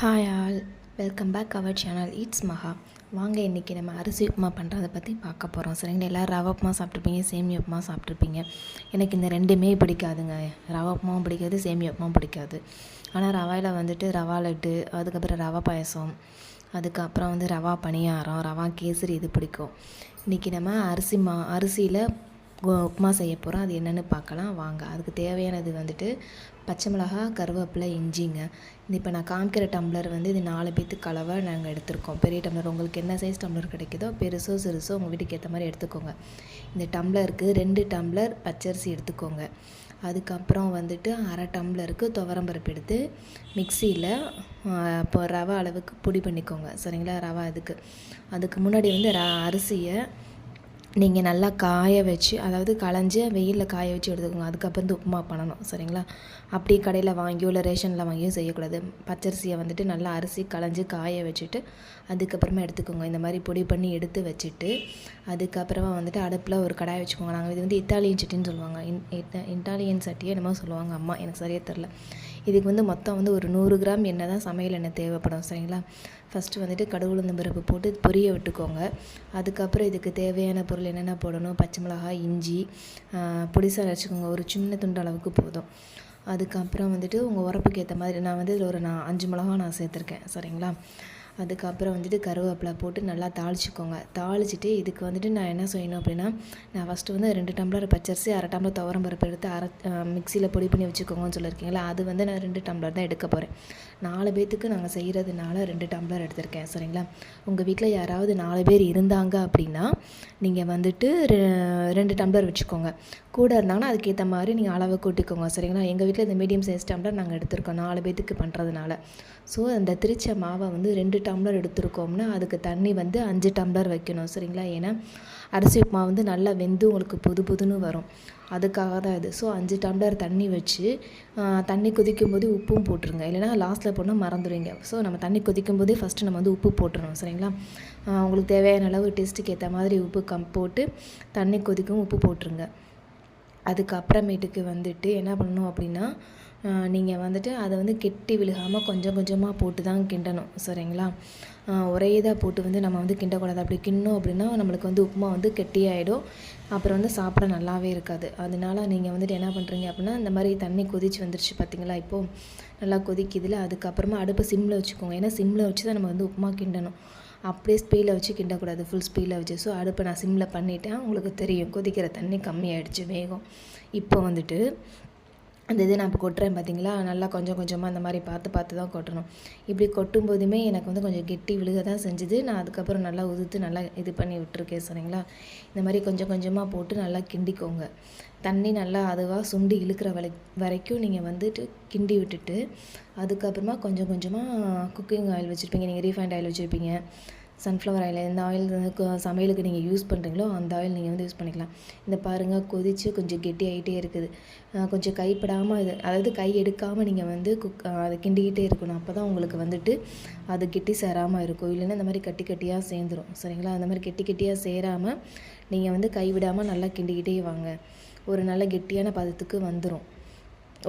Hi all welcome back our channel it's Maha வாங்க இன்றைக்கி நம்ம அரிசி உப்புமா பண்ணுறதை பற்றி பார்க்க போகிறோம் சரிங்களா? எல்லோரும் ரவா உப்புமா சாப்பிட்ருப்பீங்க சேமியா உப்புமா சாப்பிட்ருப்பீங்க எனக்கு இந்த ரெண்டுமே பிடிக்காதுங்க. ரவா உப்புமாவும் பிடிக்காது சேமியா உப்புமாவும் பிடிக்காது. ஆனால் ரவாயில் வந்துட்டு ரவா லட்டு அதுக்கப்புறம் ரவா பாயசம் அதுக்கப்புறம் வந்து ரவா பணியாரம் ரவா கேசரி இது பிடிக்கும். இன்றைக்கி நம்ம அரிசி மா அரிசியில் உப்புமா செய்ய போகிறோம் அது என்னென்னு பார்க்கலாம். வாங்க. அதுக்கு தேவையானது வந்துட்டு பச்சை மிளகா கருவேப்பிலை இஞ்சிங்க. இப்போ நான் காமிக்கிற டம்ளர் வந்து இது நாலு பேத்துக்கு கலவை நாங்கள் எடுத்திருக்கோம். பெரிய டம்ளர் உங்களுக்கு என்ன சைஸ் டம்ளர் கிடைக்குதோ பெருசோ சிறுசோ உங்கள் வீட்டுக்கு ஏற்ற மாதிரி எடுத்துக்கோங்க. இந்த டம்ளருக்கு ரெண்டு டம்ளர் பச்சரிசி எடுத்துக்கோங்க. அதுக்கப்புறம் வந்துட்டு அரை டம்ளருக்கு துவரம்பருப்பு எடுத்து மிக்சியில் இப்போ ரவை அளவுக்கு பொடி பண்ணிக்கோங்க. சரிங்களா? ரவை அதுக்கு. அதுக்கு முன்னாடி வந்து ர அரிசியை நீங்கள் நல்லா காய வச்சு அதாவது களைஞ்சி வெயிலில் காய வச்சு எடுத்துக்கோங்க. அதுக்கப்புறம் வந்து உப்புமா பண்ணணும் சரிங்களா? அப்படி கடையில் வாங்கியோ இல்லை ரேஷனில் வாங்கியோ செய்யக்கூடாது. பச்சரிசியை வந்துட்டு நல்லா அரிசி களைஞ்சி காய வச்சுட்டு அதுக்கப்புறமா எடுத்துக்கோங்க. இந்த மாதிரி பொடி பண்ணி எடுத்து வச்சுட்டு அதுக்கப்புறமா வந்துட்டு அடுப்பில் ஒரு கடாய் வச்சுக்கோங்க. நாங்கள் இது வந்து இத்தாலியன் சட்டின்னு சொல்லுவாங்க. இட்டாலியன் சட்டியே என்னமோ சொல்லுவாங்க அம்மா. எனக்கு சரியாக தெரில. இதுக்கு வந்து மொத்தம் வந்து ஒரு நூறு கிராம் எண்ணெய் தான் சமையல் எண்ணெய் தேவைப்படும் சரிங்களா? ஃபஸ்ட்டு வந்துட்டு கடவுளுந்த பருப்பு போட்டு பொரிய விட்டுக்கோங்க. அதுக்கப்புறம் இதுக்கு தேவையான பொருள் என்னென்ன போடணும்? பச்சை மிளகாய் இஞ்சி பொடிசாக வச்சுக்கோங்க ஒரு சின்ன துண்டு அளவுக்கு போதும். அதுக்கப்புறம் வந்துட்டு உங்கள் உரப்புக்கு ஏற்ற மாதிரி நான் வந்து இதில் ஒரு நான் அஞ்சு மிளகா நான் சேர்த்துருக்கேன். சரிங்களா? அதுக்கப்புறம் வந்துட்டு கருவேப்பிலை போட்டு நல்லா தாளிச்சிக்கோங்க. தாளிச்சிட்டு இதுக்கு வந்துட்டு நான் என்ன செய்யணும் அப்படின்னா நான் ஃபஸ்ட்டு வந்து ரெண்டு டம்ளர் பச்சரிசி அரை டம்ளர் துவரம் பருப்பு எடுத்து அரை மிக்சியில் பொடி பண்ணி வச்சுக்கோங்கன்னு சொல்லியிருக்கீங்களா அது வந்து நான் ரெண்டு டம்ளர் தான் எடுக்க போகிறேன் நாலு பேத்துக்கு நாங்கள் செய்கிறதுனால ரெண்டு டம்ளர் எடுத்திருக்கேன் சரிங்களா? உங்கள் வீட்டில் யாராவது நாலு பேர் இருந்தாங்க அப்படின்னா நீங்கள் வந்துட்டு ரெண்டு டம்ளர் வச்சுக்கோங்க. கூட இருந்தாங்கன்னா அதுக்கேற்ற மாதிரி நீங்கள் அளவை கூட்டிக்கோங்க சரிங்களா? எங்கள் வீட்டில் இந்த மீடியம் சைஸ் டம்ளர் நாங்கள் எடுத்திருக்கோம். நாலு பேத்துக்கு பண்ணுறதுனால ஸோ அந்த திரிச்ச மாவை வந்து ரெண்டு டம்ளர் எடுத்துருக்கோம்னா அதுக்கு தண்ணி வந்து அஞ்சு டம்ளர் வைக்கணும் சரிங்களா? ஏன்னா அரிசி உப்புமா வந்து நல்லா வெந்து உங்களுக்கு புது புதுன்னு வரும். அதுக்காக தான் இது. ஸோ அஞ்சு டம்ளர் தண்ணி வச்சு தண்ணி கொதிக்கும் போது உப்பும் போட்டுருங்க. இல்லைனா லாஸ்ட்டில் போனால் மறந்துடுவீங்க. ஸோ நம்ம தண்ணி கொதிக்கும் போதே ஃபஸ்ட்டு நம்ம வந்து உப்பு போட்டுருணும் சரிங்களா? உங்களுக்கு தேவையான அளவு டேஸ்ட்டுக்கு ஏற்ற மாதிரி உப்பு கம் போட்டு தண்ணி கொதிக்கும் உப்பு போட்டுருங்க. அதுக்கப்புறமேட்டுக்கு வந்துட்டு என்ன பண்ணணும் அப்படின்னா நீங்கள் வந்துட்டு அதை வந்து கெட்டி விழுகாமல் கொஞ்சம் கொஞ்சமாக போட்டு தான் கிண்டணும் சரிங்களா? ஒரே இதாக போட்டு வந்து நம்ம வந்து கிண்டக்கூடாது. அப்படி கிண்ணோம் அப்படின்னா நம்மளுக்கு வந்து உப்புமா வந்து கெட்டியாயிடும். அப்புறம் வந்து சாப்பிட நல்லாவே இருக்காது. அதனால நீங்கள் வந்துட்டு என்ன பண்ணுறீங்க அப்படின்னா இந்த மாதிரி தண்ணி கொதிச்சு வந்துருச்சு பார்த்தீங்களா? இப்போது நல்லா கொதிக்குதுல அதுக்கப்புறமா அடுப்பை சிம்மில் வச்சுக்கோங்க. ஏன்னா சிம்மில் வச்சு தான் நம்ம வந்து உப்புமா கிண்டணும். அப்படியே ஸ்பீடில் வச்சு கிண்டக்கூடாது. ஃபுல் ஸ்பீடில் வச்சு. ஸோ அடுப்பை நான் சிம்மில் பண்ணிவிட்டேன் உங்களுக்கு தெரியும். கொதிக்கிற தண்ணி கம்மியாயிடுச்சு வேகம். இப்போ வந்துட்டு அந்த இது நான் இப்போ கொட்டுறேன் பார்த்தீங்களா? நல்லா கொஞ்சம் கொஞ்சமாக அந்த மாதிரி பார்த்து பார்த்து தான் கொட்டணும். இப்படி கொட்டும் போதுமே எனக்கு வந்து கொஞ்சம் கெட்டி விழுக தான் செஞ்சுது. நான் அதுக்கப்புறம் நல்லா உதுத்து நல்லா இது பண்ணி விட்டுருக்கேன் சரிங்களா இந்த மாதிரி கொஞ்சம் கொஞ்சமாக போட்டு நல்லா கிண்டிக்கோங்க. தண்ணி நல்லா அதுவாக சுண்டி இழுக்கிற வரை வரைக்கும் நீங்கள் வந்துட்டு கிண்டி விட்டுட்டு அதுக்கப்புறமா கொஞ்சம் கொஞ்சமாக குக்கிங் ஆயில் வச்சுருப்பீங்க. நீங்கள் ரீஃபைண்ட் ஆயில் வச்சுருப்பீங்க. சன்ஃப்ளவர் ஆயில் எந்த ஆயில் சமையலுக்கு நீங்கள் யூஸ் பண்ணுறீங்களோ அந்த ஆயில் நீங்கள் வந்து யூஸ் பண்ணிக்கலாம். இந்த பாருங்கள் கொதித்து கொஞ்சம் கெட்டி ஆகிட்டே இருக்குது. கொஞ்சம் கைப்படாமல் இது அதாவது கை எடுக்காமல் நீங்கள் வந்து குக் அதை கிண்டிக்கிட்டே இருக்கணும். அப்போ தான் உங்களுக்கு வந்துட்டு அது கெட்டி சேராமல் இருக்கும். இல்லைன்னா இந்த மாதிரி கட்டி கட்டியாக சேர்ந்துடும் சரிங்களா? அந்த மாதிரி கெட்டி கெட்டியாக சேராமல் நீங்கள் வந்து கை விடாமல் நல்லா கிண்டிக்கிட்டே வாங்க. ஒரு நல்ல கெட்டியான பதத்துக்கு வந்துடும்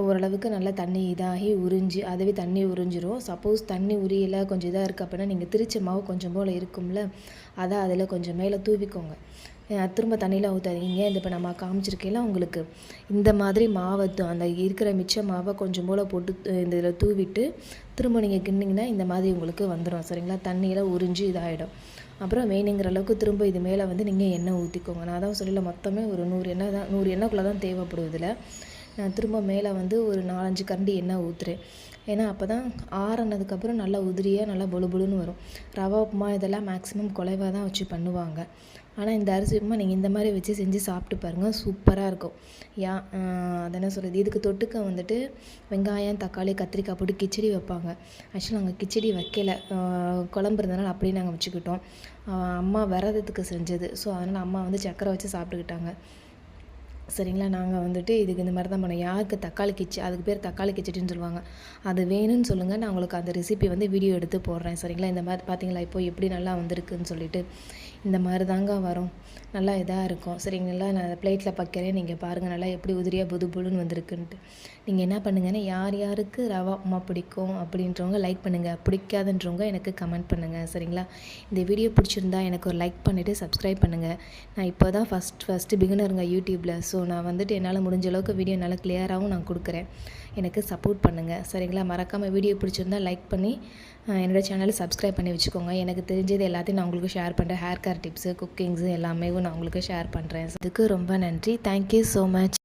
ஓரளவுக்கு நல்லா தண்ணி இதாகி உறிஞ்சி அதுவே தண்ணி உறிஞ்சிரும். சப்போஸ் தண்ணி உரியலை கொஞ்சம் இதாக இருக்குது அப்படின்னா நீங்கள் திரிச்ச மாவு கொஞ்சம் போல் இருக்கும்ல அதை அதில் கொஞ்சம் மேலே தூவிக்கோங்க. திரும்ப தண்ணியில் ஊற்றாதீங்க இந்த இப்போ நம்ம காமிச்சிருக்கேல உங்களுக்கு இந்த மாதிரி மாவை அந்த இருக்கிற மிச்ச மாவை கொஞ்சம் போல் போட்டு இந்த இதில் தூவிட்டு திரும்ப நீங்கள் கிண்டிங்கன்னா இந்த மாதிரி உங்களுக்கு வந்துடும் சரிங்களா? தண்ணியில் உறிஞ்சி இதாகிடும் அப்புறம் வேணுங்கிற அளவுக்கு திரும்ப இது மேலே வந்து நீங்கள் எண்ணெய் ஊற்றிக்கோங்க நான் தான் சொல்லல மொத்தமே ஒரு நூறு எண்ணெய் தான் நூறு எண்ணெய்க்குள்ளே தான் தேவைப்படும் நான் திரும்ப மேலே வந்து ஒரு நாலஞ்சு கரண்டி எண்ணெய் ஊற்றுறேன் ஏன்னா அப்போ தான் ஆறுனதுக்கப்புறம் நல்லா உதிரியாக நல்லா பொழு பொழுன்னு வரும். ரவா உப்புமா இதெல்லாம் மேக்ஸிமம் குலைவாக தான் வச்சு பண்ணுவாங்க. ஆனால் இந்த அரிசி உப்புமா நீங்கள் இந்த மாதிரி வச்சு செஞ்சு சாப்பிட்டு பாருங்கள் சூப்பராக இருக்கும். யா அது என்ன சொல்கிறது இதுக்கு தொட்டுக்க வந்துட்டு வெங்காயம் தக்காளி கத்திரிக்காய் போட்டு கிச்சடி வைப்பாங்க. ஆக்சுவலாக நாங்கள் கிச்சடி வைக்கல. குழம்பு இருந்தனால அப்படியே நாங்கள் வச்சுக்கிட்டோம். அம்மா விரதத்துக்கு செஞ்சது. ஸோ அதனால் அம்மா வந்து சக்கரை வச்சு சாப்பிட்டுக்கிட்டாங்க. சரிங்களா? நாங்கள் வந்துட்டு இதுக்கு இந்த மாதிரி தான் பண்ணோம். யாருக்கு தக்காளி கிச்சி அதுக்கு பேர் தக்காளி கிச்சடின்னு சொல்லுவாங்க. அது வேணும்னு சொல்லுங்கள் நான் உங்களுக்கு அந்த ரெசிபி வந்து வீடியோ எடுத்து போடுறேன். சரிங்களா? இந்த மாதிரி பார்த்தீங்களா இப்போ எப்படி நல்லா வந்திருக்குன்னு சொல்லிட்டு. இந்த மாதிரி தாங்க வரும். நல்லா இதாக இருக்கும். சரிங்களா நான் அதை பிளேட்டில் பார்க்குறேன் நீங்கள் பாருங்கள் நல்லா எப்படி உதிரியாக புது புதுன்னு வந்திருக்குன்ட்டு. நீங்கள் என்ன பண்ணுங்கன்னா யார் யாருக்கு ரவா உமா பிடிக்கும் அப்படின்றவங்க லைக் பண்ணுங்கள் பிடிக்காதுன்றவங்க எனக்கு கமெண்ட் பண்ணுங்கள் சரிங்களா? இந்த வீடியோ பிடிச்சிருந்தா எனக்கு ஒரு லைக் பண்ணிவிட்டு சப்ஸ்கிரைப் பண்ணுங்கள் நான் இப்போ தான் ஃபஸ்ட் ஃபஸ்ட்டு பிகினருங்க யூடியூப்பில் ஸோ நான் வந்துட்டு என்னால் முடிஞ்ச அளவுக்கு வீடியோ நல்லா கிளியராகவும் நான் கொடுக்குறேன். எனக்கு சப்போர்ட் பண்ணுங்கள் சரிங்களா? மறக்காமல் வீடியோ பிடிச்சிருந்தா லைக் பண்ணி என்னோடய என்னோட சேனலை சப்ஸ்கிரைப் பண்ணி வச்சுக்கோங்க. எனக்கு தெரிஞ்சது எல்லாத்தையும் நான் உங்களுக்கு ஷேர் பண்ணுறேன் ஹேர் கேர் டிப்ஸு குக்கிங்ஸு எல்லாமே நான் உங்களுக்கு ஷேர் பண்ணுறேன் அதுக்கு ரொம்ப நன்றி. Thank you so much